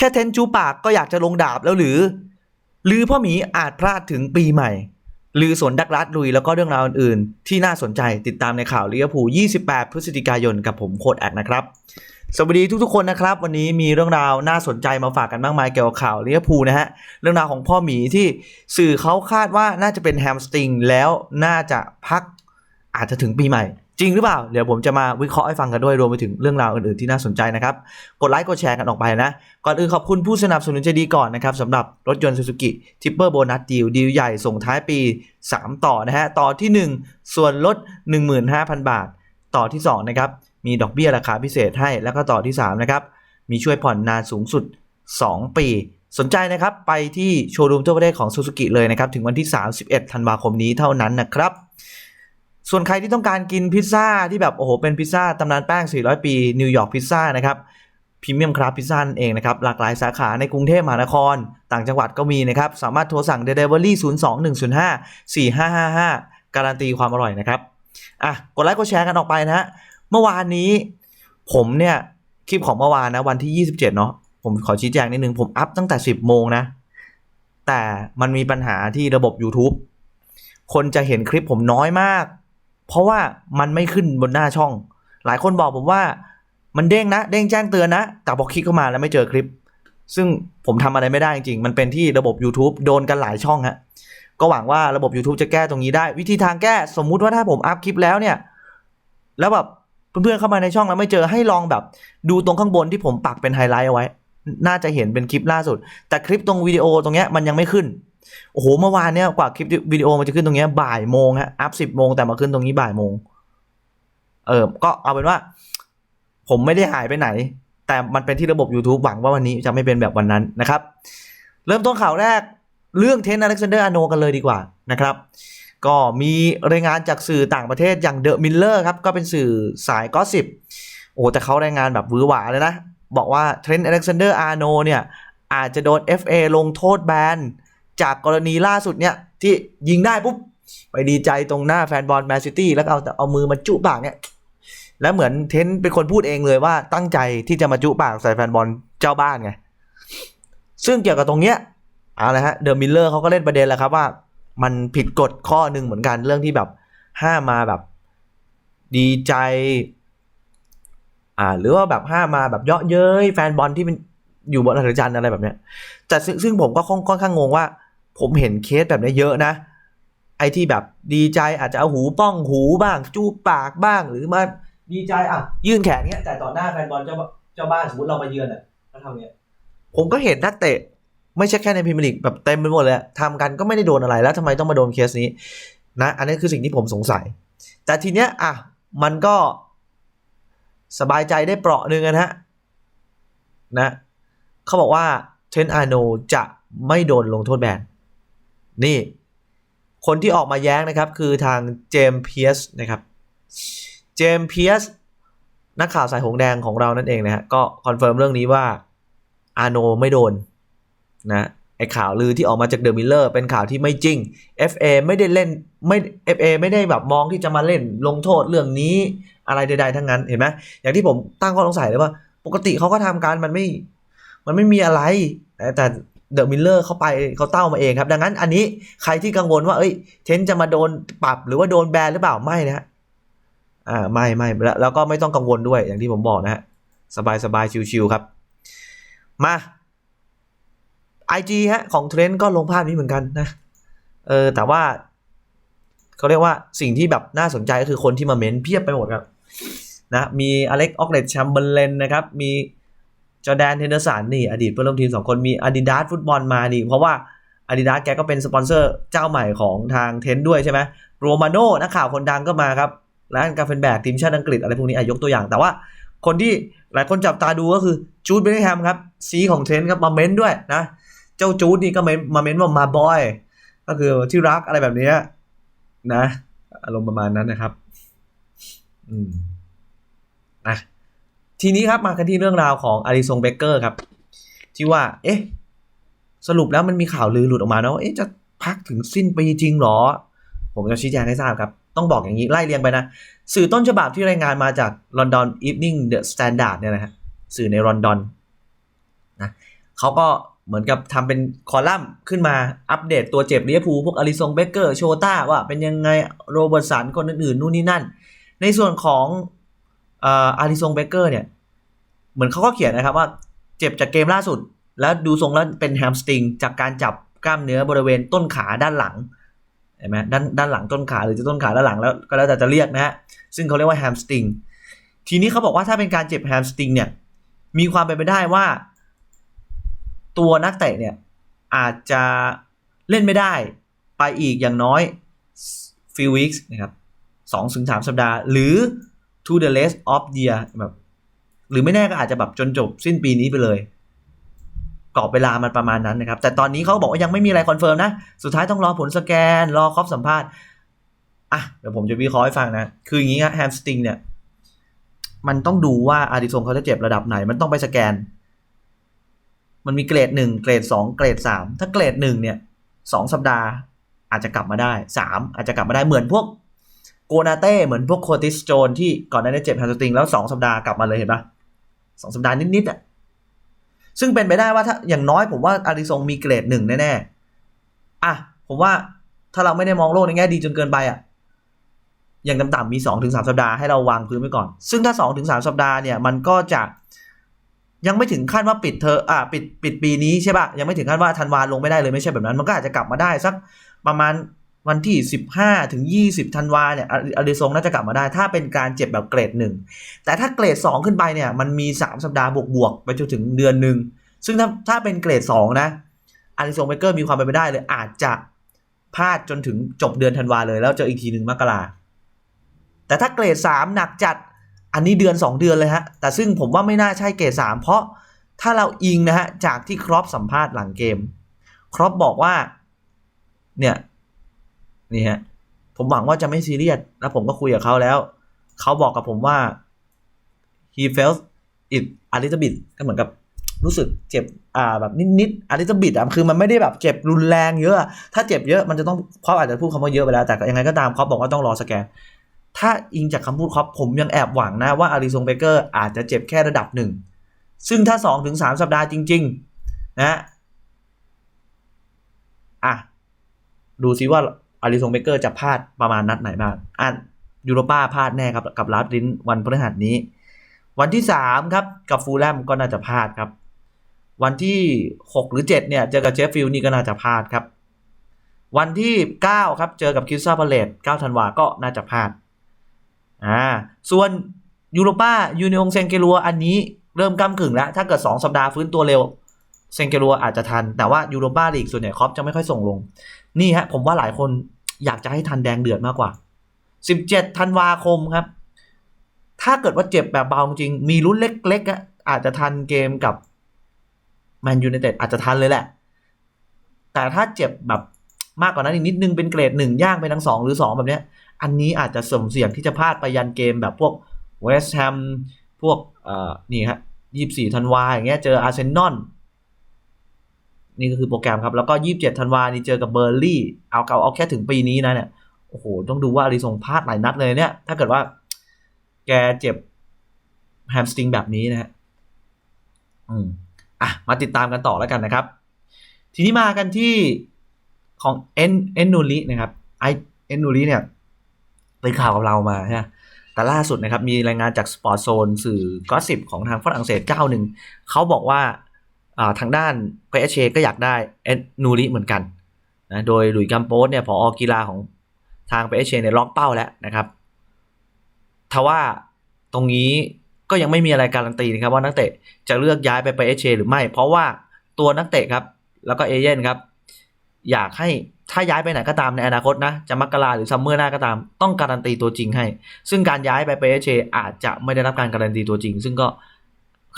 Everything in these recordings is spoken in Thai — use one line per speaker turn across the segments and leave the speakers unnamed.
แค่เทนจูปากก็อยากจะลงดาบแล้วหรือ หรือพ่อหมีอาจพลาดถึงปีใหม่ หรือสวนดักรัดลุยแล้วก็เรื่องราวอื่นๆ ที่น่าสนใจติดตามในข่าวลิเวอร์พูล 28 พฤศจิกายนกับผมโคดแอคนะครับ สวัสดีทุกๆคนนะครับ วันนี้มีเรื่องราวน่าสนใจมาฝากกันมากมายเกี่ยวกับข่าวลิเวอร์พูลนะฮะ เรื่องราวของพ่อหมีที่สื่อเขาคาดว่าน่าจะเป็นแฮมสตริงแล้วน่าจะพักอาจจะถึงปีใหม่ จริงหรือเปล่า เดี๋ยวผมจะมาวิเคราะห์ให้ฟังกันด้วยรวมไปถึงเรื่องราวอื่นๆที่น่าสนใจนะครับ กดไลค์กดแชร์กันออกไปนะ ก่อนอื่นขอบคุณผู้สนับสนุนใจดีก่อนนะครับสำหรับรถยนต์ Suzuki t i p p e r Bonus Deal ดีลใหญ่ส่งท้ายปี 3 ต่อนะฮะ ต่อที่ 1 ส่วนลด 15,000 บาท ต่อที่2นะครับมีดอกเบี้ยราคาพิเศษให้แล้วก็ต่อที่3นะครับมีช่วยผ่อนนานสูงสุด 2 ปีสนใจนะครับ ไปที่โชว์รูมทั่วประเทศของ Suzuki เลยนะครับ ถึงวันที่ 31 ธันวาคมนี้เท่านั้นนะครับ ส่วนใครที่ต้องการกินพิซซ่าที่แบบโอ้โหเป็นพิซซ่าตำนานแป้ง 400 ปีนิวยอร์กพิซซ่านะครับพรีเมียมคราฟพิซซ่านเองนะครับ หลากหลายสาขาในกรุงเทพมหานคร ต่างจังหวัดก็มีนะครับ สามารถโทรสั่ง Delivery 02 105 4555 การันตีความอร่อยนะครับอะกดไลค์กดแชร์กันออกไปนะฮะเมื่อวานนี้ ผมเนี่ย คลิปของเมื่อวานนะวันที่ 27 เนาะผมขอชี้แจงนิดนึง ผมอัพตั้งแต่ 10 โมงนะ แต่มันมีปัญหาที่ระบบ YouTube คนจะเห็นคลิปผมน้อยมาก เพราะว่ามันไม่ขึ้นบนหน้าช่อง หลายคนบอกผมว่ามันเด้งนะ เด้งแจ้งเตือนนะ แต่พอคลิกเข้ามาแล้วไม่เจอคลิป ซึ่งผมทำอะไรไม่ได้จริงๆ มันเป็นที่ระบบ YouTube โดนกันหลายช่องฮะ ก็หวังว่าระบบ YouTube จะแก้ตรงนี้ได้ วิธีทางแก้สมมุติว่าถ้าผมอัพคลิปแล้วเนี่ย แล้วแบบเพื่อนๆเข้ามาในช่องแล้วไม่เจอให้ลองแบบ ดูตรงข้างบนที่ผมปักเป็นไฮไลท์เอาไว้ น่าจะเห็นเป็นคลิปล่าสุด แต่คลิปตรงวิดีโอตรงเนี้ยมันยังไม่ขึ้น โอ้โหเมื่อวานเนี่ยกว่าคลิปวิดีโอมันจะขึ้นตรงเนี้ยบ่ายโมงฮะอัพสิบโมงแต่มาขึ้นตรงนี้บ่ายโมงเออก็เอาเป็นว่า ผมไม่ได้หายไปไหน แต่มันเป็นที่ระบบ YouTube หวังว่าวันนี้จะไม่เป็นแบบวันนั้นนะครับ เริ่มต้นข่าวแรกเรื่องเทนอเล็กซานเดอร์อโนกันเลยดีกว่านะครับ ก็มีรายงานจากสื่อต่างประเทศอย่างเดอะมิลเลอร์ครับ ก็เป็นสื่อสายก็สิบโอ้แต่เขารายงานแบบวือหวาเลยนะ บอกว่าเทรนต์อเล็กซานเดอร์อาโนเนี่ย อาจจะโดน FA ลงโทษแบน จากกรณีล่าสุดเนี่ยที่ยิงได้ปุ๊บไปดีใจตรงหน้าแฟนบอลแมนซิตี้แล้วเอาเอามือมาจุปากเนี่ยแล้วเหมือนเทนเป็นคนพูดเองเลยว่าตั้งใจที่จะมาจุปากใส่แฟนบอลเจ้าบ้านไงซึ่งเกี่ยวกับตรงเนี้ยเอาละฮะเดอะมิลเลอร์เขาก็เล่นประเด็นแล้วครับว่า มันผิดกฎข้อหนึ่งเหมือนกันเรื่องที่แบบห้ามมาแบบดีใจ อ่า หรือว่าแบบห้ามมาแบบเยาะเย้ยแฟนบอลที่มันอยู่บนอัศจรรย์อะไรแบบเนี้ยแต่ซึ่งผมก็ค่อนข้างงงว่า ผมเห็นเคสแบบนี้เยอะนะ ไอ้ที่แบบดีใจอาจจะเอาหูป้องหูบ้าง จูบปากบ้างหรือมาดีใจอะ ยื่นแขนเงี้ยแต่ต่อหน้าแฟนบอลเจ้าเจ้าบ้านสมมติเรามาเยือนอะก็ทำเงี้ยผมก็เห็นนักเตะ ไม่ใช่แค่ในพรีเมียร์ลีกแบบเต็มไปหมดเลยทำกันก็ไม่ได้โดนอะไรแล้วทำไมต้องมาโดนเคสนี้ นะ อันนี้คือสิ่งที่ผมสงสัย แต่ทีเนี้ยอะมันก็สบายใจได้เปราะหนึ่งนะฮะนะเขาบอกว่าเทนอาโนจะไม่โดนลงโทษแบน นี่ คนที่ออกมาแย้งนะครับ คือทางเจมส์เพียสนะครับเจมส์เพียสนักข่าวสายหงแดงของเรานั่นเองนะฮะก็คอนเฟิร์มเรื่องนี้ว่าอาโนไม่โดนนะไอข่าวลือที่ออกมาจากเดอะมิลเลอร์เป็นข่าวที่ไม่จริง FA ไม่ได้เล่นไม่ FA ไม่ได้แบบมองที่จะมาเล่นลงโทษเรื่องนี้อะไรใดๆทั้งนั้นเห็นไหมอย่างที่ผมตั้งข้อสงสัยเลยว่า ปกติเขาก็ทำการมันไม่มันไม่มีอะไร แต่ เดอะมิลเลอร์เข้าไปเขาเต้ามาเองครับ ดังนั้นอันนี้ใครที่กังวลว่าเอ้ย เทนจะมาโดนปรับหรือว่าโดนแบนหรือเปล่าไม่นะฮะอ่าไม่ไม่แล้วแล้วก็ไม่ต้องกังวลด้วยอย่างที่ผมบอกนะฮะสบายสบายชิวๆครับ มา IG ฮะของเทรนด์ก็ลงภาพนี้เหมือนกันนะเออแต่ว่าเขาเรียกว่าสิ่งที่แบบน่าสนใจก็คือคนที่มาเม้นเพียบไปหมดครับนะมีอเล็กออกเลตแชมเบอร์เลนนะครับมี จอแดนเทนเดอร์สันนี่อดีตเพื่อนร่วมทีมสองคนมี Adidas ฟุตบอลมานี่ เพราะว่า Adidas แกก็เป็นสปอนเซอร์เจ้าใหม่ของทางเทนด้วยใช่ไหมโรมาโน่นักข่าวคนดังก็มาครับและกาเฟนแบกทีมชาติอังกฤษอะไรพวกนี้อายกตัวอย่าง แต่ว่าคนที่หลายคนจับตาดูก็คือจูดเบลลิงแฮมครับซีของเทนครับมาเม้นด้วยนะ เจ้าจูดนี่ก็เม้นมาเม้นว่ามาบอยก็คือที่รักอะไรแบบนี้นะอารมณ์ประมาณนั้นนะครับ อืมนะ ทีนี้ครับมากันที่เรื่องราวของอาริซงเบเกอร์ครับ ที่ว่า เอ๊ะ สรุปแล้วมันมีข่าวลือหลุดออกมานะว่าเอ๊ะจะพักถึงสิ้นปีจริงหรอ ผมจะชี้แจงให้ทราบครับ ต้องบอกอย่างนี้ ไล่เรียงไปนะ สื่อต้นฉบับที่รายงานมาจาก London Evening The Standard เนี่ยนะฮะสื่อในลอนดอนนะเขาก็เหมือนกับทำเป็นคอลัมน์ขึ้นมาอัปเดตตัวเจ็บเวอร์พูพวกอลิซงเบเกอร์โชต้าว่าเป็นยังไงโรเบิร์ตสันคนอื่นๆนู่นนี่นั่น ในส่วนของ อาริซงเบเกอร์เนี่ย เหมือนเขาก็เขียนนะครับว่าเจ็บจากเกมล่าสุด แล้วดูทรงแล้วเป็นแฮมสตริงจากการจับกล้ามเนื้อบริเวณต้นขาด้านหลังเห็นไหมด้านด้านหลังต้นขาหรือจะต้นขาด้านหลังแล้วก็แล้วแต่จะเรียกนะฮะซึ่งเขาเรียกว่าแฮมสตริงทีนี้เขาบอกว่าถ้าเป็นการเจ็บแฮมสตริงเนี่ย มีความเป็นไปได้ว่า ตัวนักเตะเนี่ย อาจจะเล่นไม่ได้ไปอีกอย่างน้อย few weeks นะครับสองถึงสามสัปดาห์ หรือ to the rest of year แบบหรือไม่แน่ก็อาจจะแบบจนจบสิ้นปีนี้ไปเลยกรอบเวลามันประมาณนั้นนะครับ แต่ตอนนี้เขาบอกว่ายังไม่มีอะไรคอนเฟิร์มนะ สุดท้ายต้องรอผลสแกน รอครอบสัมภาษณ์ อะ เดี๋ยวผมจะวิเคราะห์ให้ฟังนะ คืออย่างนี้ครับแฮมสติงเนี่ย มันต้องดูว่าอาดิสงเขาจะเจ็บระดับไหน มันต้องไปสแกน มันมีเกรดหนึ่งเกรดสองเกรดสามถ้าเกรดหนึ่งเนี่ยสองสัปดาห์อาจจะกลับมาได้สามอาจจะกลับมาได้เหมือนพวก โกนาเต้เหมือนพวกโคติสโจนที่ก่อนหน้านี้เจ็บแฮมสตริงแล้วสองสัปดาห์กลับมาเลยเห็นปะสองสัปดาห์นิดๆอะซึ่งเป็นไปได้ว่าถ้าอย่างน้อยผมว่าอาริซงมีเกรดหนึ่งแน่ๆอะผมว่าถ้าเราไม่ได้มองโลกในแง่ดีจนเกินไปอะอย่างต่ำๆมีสองถึงสามสัปดาห์ให้เราวางพื้นไว้ก่อน ซึ่งถ้าสองถึงสามสัปดาห์เนี่ยมันก็จะยังไม่ถึงขั้นว่าปิดเธออ่าปิดปิดปีนี้ใช่ปะยังไม่ถึงขั้นว่าธันวาลงไม่ได้เลยไม่ใช่แบบนั้น มันก็อาจจะกลับมาได้สักประมาณ วันที่ 15 ถึง 20ธันวาเนี่ยอาริซงน่าจะกลับมาได้ ถ้าเป็นการเจ็บแบบเกรดหนึ่งแต่ถ้าเกรด 2 ขึ้นไปเนี่ยมันมี 3 สัปดาห์บวกๆไปจนถึงเดือนหนึ่งซึ่งถ้าถ้าเป็นเกรด 2 นะอาริซงเบเกอร์มีความเป็นไปได้เลย อาจจะพลาดจนถึงจบเดือนธันวาเลยแล้วเจออีกทีหนึ่งมกราแต่ถ้าเกรด 3 หนักจัดอันนี้เดือน 2 เดือนเลยฮะ แต่ซึ่งผมว่าไม่น่าใช่เกรด 3 เพราะถ้าเราอิงนะฮะจากที่ครอปสัมภาษณ์หลังเกมครอปบอกว่าเนี่ย นี่ฮะผมหวังว่าจะไม่ซีเรียสแล้วผมก็คุยกับเขาแล้ว เขาบอกกับผมว่า he felt it a little bit ก็เหมือนกับรู้สึกเจ็บ อ่า แบบนิดๆ a little bit อะ คือมันไม่ได้แบบเจ็บรุนแรงเยอะ ถ้าเจ็บเยอะมันจะต้องครอปอาจจะพูดคำว่าเยอะไปแล้ว แต่ยังไงก็ตามครอปบอกว่าต้องรอสแกน ถ้าอิงจากคำพูดครอปผมยังแอบหวังนะว่าอาริซงเบเกอร์อาจจะเจ็บแค่ระดับหนึ่ง ซึ่งถ้าสองถึงสามสัปดาห์จริง ๆ นะ อะ ดูซิว่า อาริซงเบเกอร์จะพลาดประมาณนัดไหนบ้างอะยูโรป้าพลาดแน่ครับกับลาดลินวันพฤหัสนี้ วันที่สามครับ กับฟูลแลมก็น่าจะพลาดครับ วันที่หกหรือเจ็ดเนี่ยเจอกับเชฟฟิลด์นี่ก็น่าจะพลาดครับ วันที่เก้าครับเจอกับคิวซาพาเลตเก้าธันวาก็น่าจะพลาดอ่าส่วนยูโรป้ายูนิองเซนเกลัวอันนี้เริ่มก้ากึ่งแล้ว ถ้าเกิด 2 สัปดาห์ฟื้นตัวเร็ว เซนเกลัวอาจจะทัน แต่ว่ายูโรป้าลีกส่วนใหญ่ครอปจะไม่ค่อยส่งลง นี่ฮะ ผมว่าหลายคนอยากจะให้ทันแดงเดือดมากกว่า 17ธันวาคมครับ ถ้าเกิดว่าเจ็บแบบเบาจริง มีลุ้นเล็กๆอะอาจจะทันเกมกับแมนยูไนเต็ดอาจจะทันเลยแหละ แต่ถ้าเจ็บแบบมากกว่านั้นอีกนิดนึงเป็นเกรดหนึ่งย่างไปทั้งสองหรือสองแบบเนี้ย อันนี้อาจจะสมเสี่ยงที่จะพลาดไปยันเกมแบบพวกเวสต์แฮมพวกเอ่อนี่ฮะยี่สิบสี่ธันวาอย่างเงี้ยเจออาร์เซนอล นี่ก็คือโปรแกรมครับ แล้วก็ยี่สิบเจ็ดธันวานี่เจอกับเบอร์ลี่ เอาเก่าเอาแค่ถึงปีนี้นะเนี่ย โอ้โห ต้องดูว่าอาริซงพลาดหลายนัดเลยเนี่ย ถ้าเกิดว่าแกเจ็บแฮมสตริงแบบนี้นะฮะ อืม อะ มาติดตามกันต่อแล้วกันนะครับ ทีนี้มากันที่ของเอ็นเอ็นนูรินะครับไอเอ็นนูริเนี่ยเป็นข่าวกับเรามาใช่ไหมแต่ล่าสุดนะครับ มีรายงานจากสปอร์ตโซนสื่อกอสิบของทางฝรั่งเศสเจ้าหนึ่งเขาบอกว่า ทางด้านเปเชก็อยากได้เอ็นนูริเหมือนกันนะโดยหลุยส์กัมโปสเนี่ยพอกีฬาของทางเปเชเนี่ยล็อกเป้าแล้วนะครับทว่าตรงนี้ก็ยังไม่มีอะไรการันตีนะครับว่านักเตะจะเลือกย้ายไปเปเชหรือไม่ เพราะว่าตัวนักเตะครับ แล้วก็เอเย่นครับ อยากให้ถ้าย้ายไปไหนก็ตามในอนาคตนะ จะมักกราหรือซัมเมอร์หน้าก็ตาม ต้องการันตีตัวจริงให้ ซึ่งการย้ายไปเปเชอาจจะไม่ได้รับการการันตีตัวจริง ซึ่งก็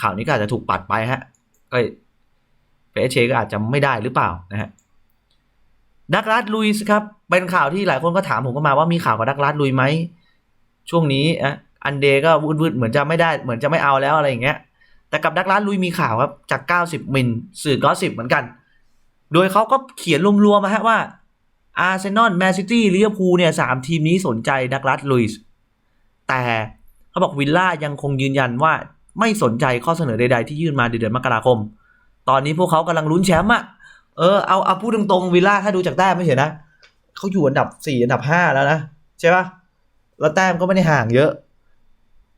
ข่าวนี้ก็อาจจะถูกปัดไปฮะก็ เปเชก็อาจจะไม่ได้หรือเปล่านะฮะดักลาสลุยส์ครับเป็นข่าวที่หลายคนก็ถามผมก็มาว่ามีข่าวกับดักลาสลุยไหมช่วงนี้อะอันเดก็วืดๆเหมือนจะไม่ได้เหมือนจะไม่เอาแล้วอะไรอย่างเงี้ยแต่กับดักลาสลุยมีข่าวครับจาก 90 มิลสื่อกอสิบเหมือนกัน โดยเขาก็เขียนรวมๆมาฮะว่าอาร์เซนอลแมนซิตี้ลิเวอร์พูลเนี่ยสามทีมนี้สนใจดักลาสลุยส์แต่เขาบอกวิลล่ายังคงยืนยันว่าไม่สนใจข้อเสนอใดๆที่ยื่นมาเดือนมกราคม ตอนนี้พวกเขากำลังลุ้นแชมป์อะเออเอาเอาพูดตรงๆวิลล่าถ้าดูจากแต้มไม่เห็นนะเขาอยู่อันดับสี่อันดับห้าแล้วนะใช่ปะแล้วแต้มก็ไม่ได้ห่างเยอะ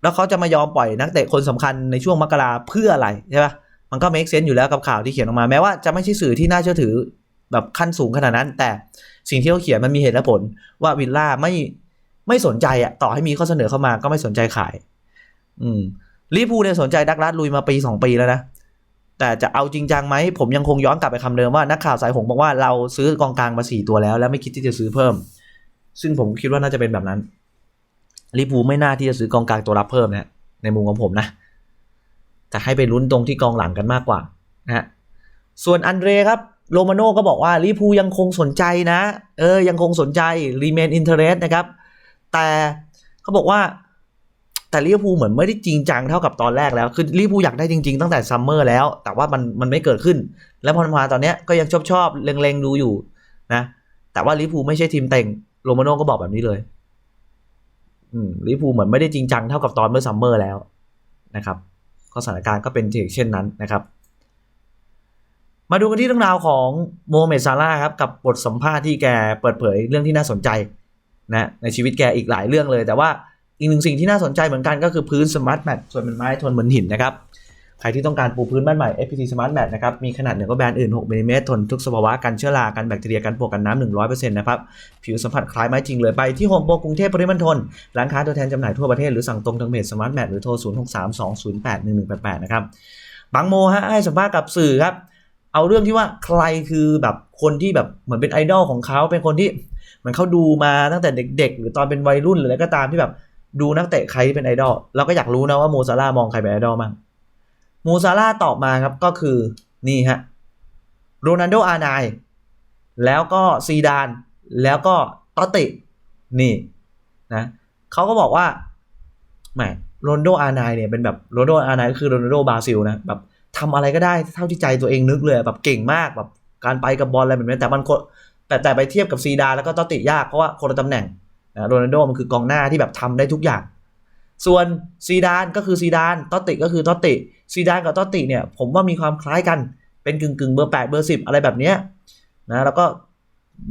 แล้วเขาจะมายอมปล่อยนักเตะคนสำคัญในช่วงมกราเพื่ออะไรใช่ปะมันก็ make sense อยู่แล้วกับข่าวที่เขียนออกมาแม้ว่าจะไม่ใช่สื่อที่น่าเชื่อถือแบบขั้นสูงขนาดนั้น แต่สิ่งที่เขาเขียนมันมีเหตุและผลว่าวิลล่าไม่ไม่สนใจอะต่อให้มีข้อเสนอเข้ามาก็ไม่สนใจขาย อืมลิเวอร์พูลเนี่ยสนใจดักลาสลุยมาปีสองปีแล้วนะ แต่จะเอาจริงจังไหม ผมยังคงย้อนกลับไปคำเดิมว่านักข่าวสายหงบอกว่าเราซื้อกองกลางมาสี่ตัวแล้ว แล้วไม่คิดที่จะซื้อเพิ่ม ซึ่งผมคิดว่าน่าจะเป็นแบบนั้นลิเวอร์พูไม่น่าที่จะซื้อกองกลางตัวรับเพิ่มนะในมุมของผมนะแต่ให้ไปลุ้นตรงที่กองหลังกันมากกว่านะส่วนอันเดรครับโรมาโน่ก็บอกว่าลิพูยังคงสนใจนะ เออยังคงสนใจ remain interest นะครับ แต่เขาบอกว่า แต่ลิเวอร์พูลเหมือนไม่ได้จริงจังเท่ากับตอนแรกแล้ว คือลิเวอร์พูลอยากได้จริง ๆ ตั้งแต่ซัมเมอร์แล้ว แต่ว่ามันมันไม่เกิดขึ้น แล้วพอมาตอนเนี้ยก็ยังชอบชอบเล็งๆดูอยู่นะ แต่ว่าลิเวอร์พูลไม่ใช่ทีมเต็งโรมาโน่ก็บอกแบบนี้เลยอืมลิเวอร์พูลเหมือนไม่ได้จริงจังเท่ากับตอนเมื่อซัมเมอร์แล้วนะครับก็สถานการณ์ก็เป็นเช่นนั้นนะครับ มาดูกันที่เรื่องราวของโมเมดซาร่าครับกับบทสัมภาษณ์ที่แกเปิดเผยเรื่องที่น่าสนใจนะในชีวิตแกอีกหลายเรื่องเลย แต่ว่า อีกหนึ่งสิ่งที่น่าสนใจเหมือนกันก็คือพื้นสมาร์ทแมทส่วนเป็นไม้ทนเหมือนหินนะครับ ใครที่ต้องการปูพื้นบ้านใหม่ FPT Smart Mat นะครับ มีขนาดเหนือกว่าแบรนด์อื่น6มิลิเมตรทนทุกสภาวะกันเชื้อรา กันแบคทีเรีย กันปวกกันน้ำ100%นะครับ ผิวสัมผัสคล้ายไม้จริงเลยไปที่โฮมโปรกรุงเทพปริมณฑลร้านค้าตัวแทนจำหน่ายทั่วประเทศหรือสั่งตรงทางเพจ Smart Mat หรือโทร 0632081188 นะครับบางโมฮะให้สัมภาษณ์กับสื่อครับเอาเรื่องที่ว่าใครคือแบบคนที่แบบเหมือนเป็นไอดอลของเขาเป็นคนที่เหมือนเขาดูมาตั้งแต่เด็ก ๆ หรือตอนเป็นวัยรุ่นหรืออะไรก็ตามที่แบบ ดูนักเตะใครที่เป็นไอดอลเราก็อยากรู้นะว่าโมซาร่ามองใครเป็นไอดอลบ้างโมซาร่าตอบมาครับก็คือนี่ฮะโรนัลโดอาร์นน์แล้วก็ซีดาน แล้วก็ตอตินี่นะเขาก็บอกว่าแหมโรนัลโดอาร์นน์เนี่ยเป็นแบบโรนัลโดอาร์นน์ก็คือโรนัลโดบราซิลนะแบบทำอะไรก็ได้เท่าที่ใจตัวเองนึกเลยแบบเก่งมากแบบการไปกับบอลอะไรแบบนี้แต่มันแต่แต่ไปเทียบกับซีดานแล้วก็ตอตติยากเพราะว่าคนละตำแหน่ง นะโรนัลโดมันคือกองหน้าที่แบบทำได้ทุกอย่าง ส่วนซีดานก็คือซีดานตอตติก็คือตอตติซีดานกับตอตติเนี่ยผมว่ามีความคล้ายกันเป็นกึ่งกึ่งๆเบอร์แปดเบอร์สิบอะไรแบบเนี้ยนะแล้วก็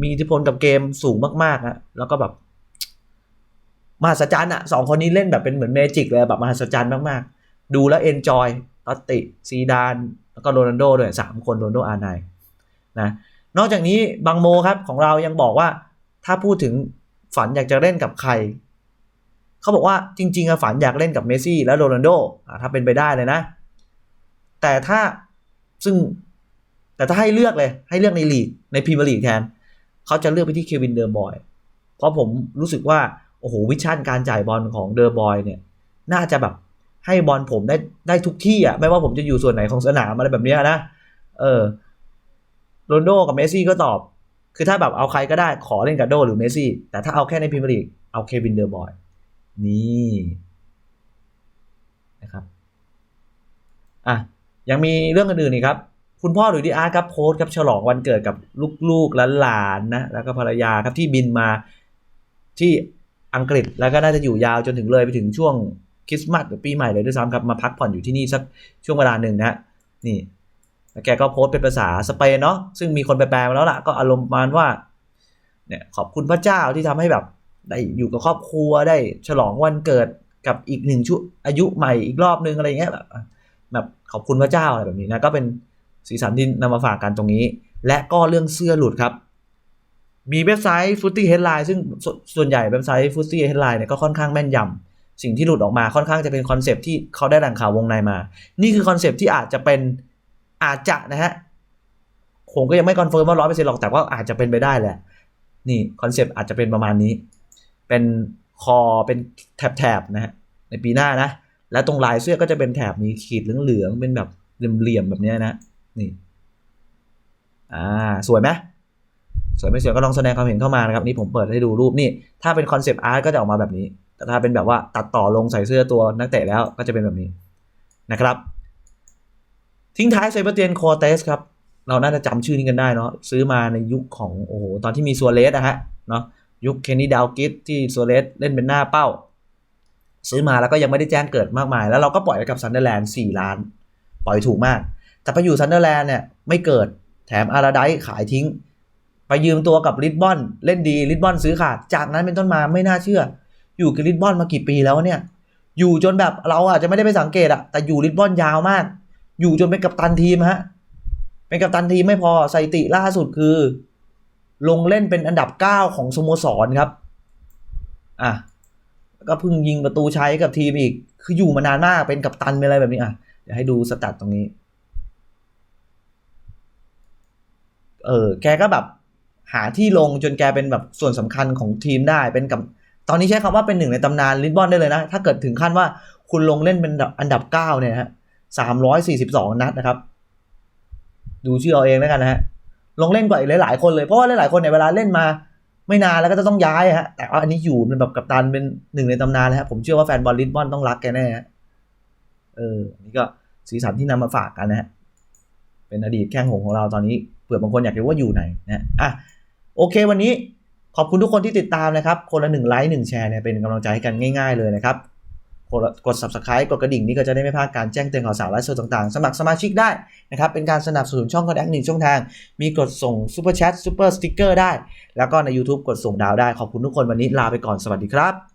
มีอิทธิพลกับเกมสูงมากๆนะแล้วก็แบบมหัศจรรย์อะสองคนนี้เล่นแบบเป็นเหมือนเมจิกเลยแบบมหัศจรรย์มากๆ ดูแล้วเอนจอยตอตติซีดาน แล้วก็โรนัลโดด้วยสามคนโรนัลโดอาร์ไนนะนอกจากนี้บางโมครับของเรายังบอกว่าถ้าพูดถึง ฝันอยากจะเล่นกับใคร เขาบอกว่าจริง ๆอะฝันอยากเล่นกับเมสซี่และโรนัลโดถ้าเป็นไปได้เลยนะ แต่ถ้าซึ่งแต่ถ้าให้เลือกเลย ให้เลือกในลีกในพรีเมียร์ลีกแทน เขาจะเลือกไปที่เควินเดอร์บอย เพราะผมรู้สึกว่า โอ้โห วิชั่นการจ่ายบอลของเดอร์บอยเนี่ย น่าจะแบบให้บอลผมได้ได้ทุกที่อะ ไม่ว่าผมจะอยู่ส่วนไหนของสนามอะไรแบบนี้นะ เออโรนลโดกับเมสซี่ก็ตอบ คือถ้าแบบเอาใครก็ได้ขอเล่นกับโดหรือเมซี่ แต่ถ้าเอาแค่ในพรีเมียร์ลีกเอาเควินเดอร์บอย นี่นะครับอะยังมีเรื่องอื่นๆอีกครับ คุณพ่อหรือดีอาร์ครับโพสต์ครับฉลองวันเกิดกับลูกๆหลานๆนะแล้วก็ภรรยาครับที่บินมาที่อังกฤษแล้วก็น่าจะอยู่ยาวจนถึงเลยไปถึงช่วงคริสต์มาสหรือปีใหม่เลยด้วยซ้ำครับมาพักผ่อนอยู่ที่นี่สักช่วงเวลาหนึ่งนะนี่ แกก็โพสต์เป็นภาษาสเปนเนาะซึ่งมีคนแปลมาแล้วล่ะก็อารมณ์ประมาณว่าเนี่ยขอบคุณพระเจ้าที่ทำให้แบบได้อยู่กับครอบครัวได้ฉลองวันเกิดกับอีกหนึ่งชุอายุใหม่อีกรอบนึงอะไรเงี้ยแบบแบบขอบคุณพระเจ้าอะไรแบบนี้นะก็เป็นสีสันที่นำมาฝากกันตรงนี้ และก็เรื่องเสื้อหลุดครับ มีเว็บไซต์ f o o t y Headline ซึ่งสส่วนใหญ่เว็บไซต์ f o o t y Headline เนี่ยก็ค่อนข้างแม่นยำสิ่งที่หลุดออกมาค่อนข้างจะเป็นคอนเซปที่เขาได้แหล่งข่าววงในมา นี่คือคอนเซปที่อาจจะเป็น อาจจะนะฮะผมก็ยังไม่คอนเฟิร์มว่าร้อยเปอร์เซ็นต์หรอกแต่ว่าอาจจะเป็นไปได้แหละ นี่คอนเซปต์อาจจะเป็นประมาณนี้ เป็นคอเป็นแถบๆนะฮะในปีหน้านะ แล้วตรงลายเสื้อก็จะเป็นแถบมีขีดเหลืองๆเป็นแบบเหลี่ยมๆแบบนี้นะนี่อ่าสวยไหมสวยไม่สวยก็ลองแสดงความเห็นเข้ามานะครับนี่ผมเปิดให้ดูรูปนี่ ถ้าเป็นคอนเซปต์อาร์ตก็จะออกมาแบบนี้ แต่ถ้าเป็นแบบว่าตัดต่อลงใส่เสื้อตัวนักเตะแล้วก็จะเป็นแบบนี้นะครับ ทิ้งท้ายเซเบเตียนคอเตสครับ เราน่าจะจำชื่อนี้กันได้เนาะซื้อมาในยุคของโอ้โหตอนที่มีซัวเรสนะฮะเนาะยุคเคนนี่ดาวกิสที่ซัวเรสเล่นเป็นหน้าเป้า ซื้อมาแล้วก็ยังไม่ได้แจ้งเกิดมากมาย แล้วเราก็ปล่อยไว้กับซันเดอร์แลนด์4ล้าน ปล่อยถูกมาก แต่ไปอยู่ซันเดอร์แลนด์เนี่ยไม่เกิดแถมอาราไดขายทิ้ง ไปยืมตัวกับลิสบอนเล่นดีลิสบอนซื้อขาดจากนั้นเป็นต้นมาไม่น่าเชื่อ อยู่กับลิสบอนมากี่ปีแล้วเนี่ยอยู่จนแบบเราอาจจะไม่ได้ไปสังเกตอะแต่อยู่ลิสบอนยาวมาก อยู่จนเป็นกัปตันทีมฮะ เป็นกัปตันทีมไม่พอสถิติล่าสุดคือ ลงเล่นเป็นอันดับ 9 ของสโมสรครับ อะ ก็เพิ่งยิงประตูใช้กับทีมอีก คืออยู่มานานมากเป็นกัปตันเป็นอะไรแบบนี้อะ เดี๋ยวให้ดูสแตทตรงนี้ เออ แกก็แบบหาที่ลงจนแกเป็นแบบส่วนสำคัญของทีมได้เป็นกับตอนนี้ใช้คำว่าเป็นหนึ่งในตำนานลิสบอนได้เลยนะ ถ้าเกิดถึงขั้นว่าคุณลงเล่นเป็นอันดับเก้าเนี่ยฮะ สามร้อยสี่สิบสองนัดนะครับ ดูชื่อเอาเองแล้วกันนะฮะลงเล่นกว่าอีกหลายๆคนเลยเพราะว่าหลายๆคนเนี่ยเวลาเล่นมาไม่นานแล้วก็จะต้องย้ายฮะ แต่ว่าอันนี้อยู่เป็นแบบกัปตันเป็นหนึ่งในตำนานนะฮะผมเชื่อว่าแฟนบอลลิสบอนต้องรักแกแน่ฮะเออนี่ก็สีสันที่นำมาฝากกันนะฮะเป็นอดีตแข้งหงของเราตอนนี้เผื่อบางคนอยากรู้ว่าอยู่ไหนนะฮะอะโอเควันนี้ขอบคุณทุกคนที่ติดตามนะครับ คนละหนึ่งไลค์หนึ่งแชร์เนี่ยเป็นกำลังใจให้กันง่าย ๆเลยนะครับ กด subscribe กดกระดิ่งนี้ก็จะได้ไม่พลาดการแจ้งเตือนข่าวสารแลฟ์สดต่างๆ สมัครสมาชิกได้นะครับ เป็นการสนับสนุนช่องคอนแทคหนึ่งช่องทาง มีกดส่งซูเปอร์แชทซูเปอร์สติ๊กเกอร์ได้ แล้วก็ใน YouTube กดส่งดาวได้ ขอบคุณทุกคนวันนี้ลาไปก่อน สวัสดีครับ